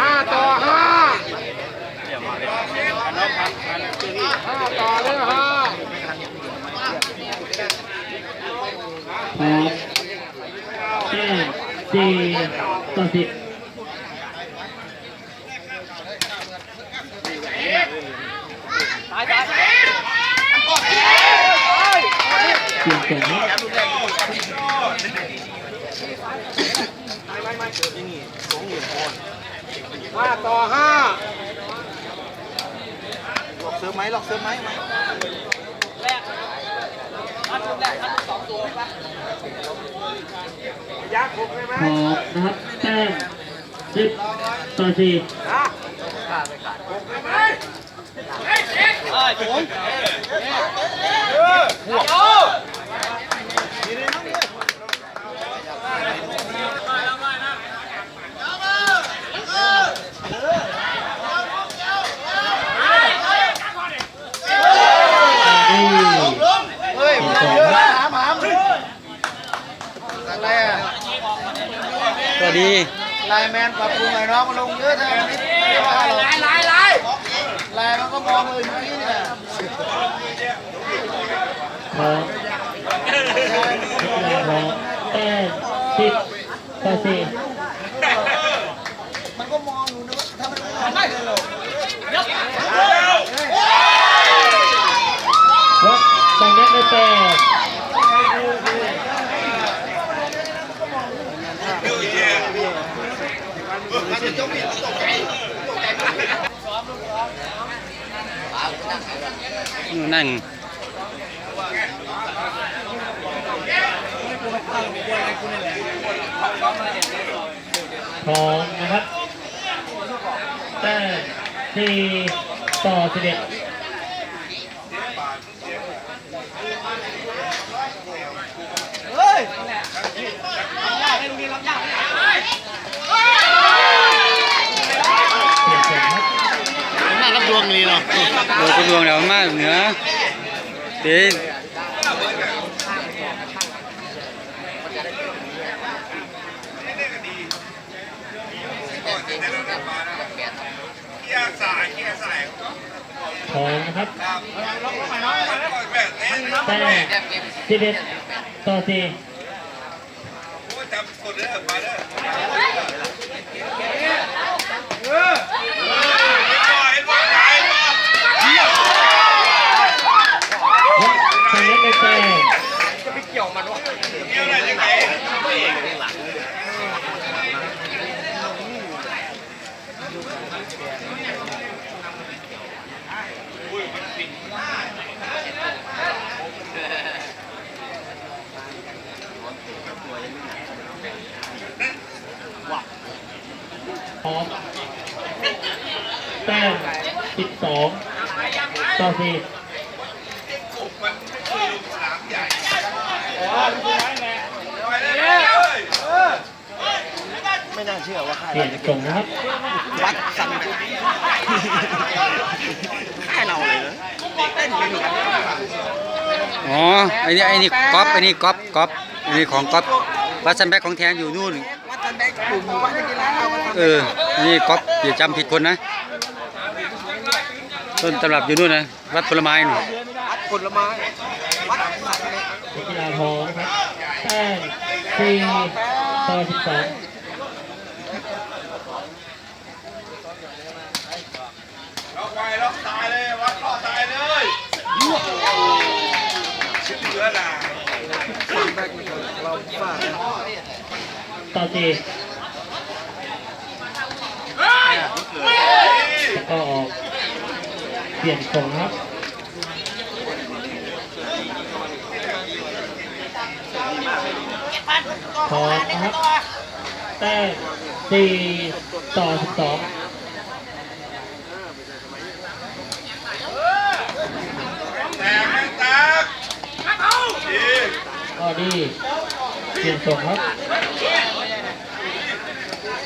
ห้าต่อห้าห้าต่อเลยห้าพร้อมแต้มสี่ต่อสิบ สียงครับห้าต่อห้าหลอกเซิร์ฟไหมหลอกเซิร์ฟไหมมายักษ์หกเลยไหมพร้อมนะครับแต้มสิบต่อสี่นะนี่ เฮ้ย เปลี่ยนส่งครับ หามหามอะไรอะ สวัส ดีไลน์แมนปรับปรุงไอ้น้องมาลงเยอะเท่านี้ไม่ว่าหรอกไล่ไล่ไล่ไลน์มันก็มองเลยอย่างนี้เนี่ย พร้อมนักกีฬาพร้อมแต้มสิบต่อสี่ มันก็มองอยู่นะว่าถ้ามันไม่ได้เลยหรอก วัดตอนนี้ได้แต้ม นู่นนั่งพอมนะครับแต้มสี่ต่อสิบเอ็ด เฮ้ย เปลี่ยนส่งครับ น่ารับดวงนี้เนาะ โดนกระดวงแล้วมากเหนือเต้นพร้อมนะครับแต้มสิบเอ็ดต่อสี่วัดตอนนี้ได้แต้มพร้อม แต้มสิบสองต่อสี่ไม่น่าเชื่อว่าค่ายเปลี่ยนส่งนะครับวัดสั่งค่ายเราเลยเหรอเต้นไปถึงอ๋อไอ้นี่ไอ้นี่ก๊อปไอ้นี่ก๊อปก๊อปไอ้นี่ของก๊อปวัดซันแบกของแท้อยู่นู่น วัดสันแบกกลุ่มวัดนักกีฬาเอามาทำเอออันนี่ก๊อปอย่าจำผิดคนนะ ต้นตำรับอยู่นู่นนะ วัดผลไม้นู่นวัดผลไม้วัดสัตว์เลยนักกีฬาพร้อมนะครับแต้มสี่ต่อสิบสองล็อกไว้ล็อกตายเลยวัดต่อตายเลยชิบเหลือหนาเราฝาก ต่อสี่แล้วก็ออกเปลี่ยนส่งครับพอครับแต้มสี่ต่อสิบสองแต่แม่งแตกดีก็ดีเปลี่ยนส่งครับ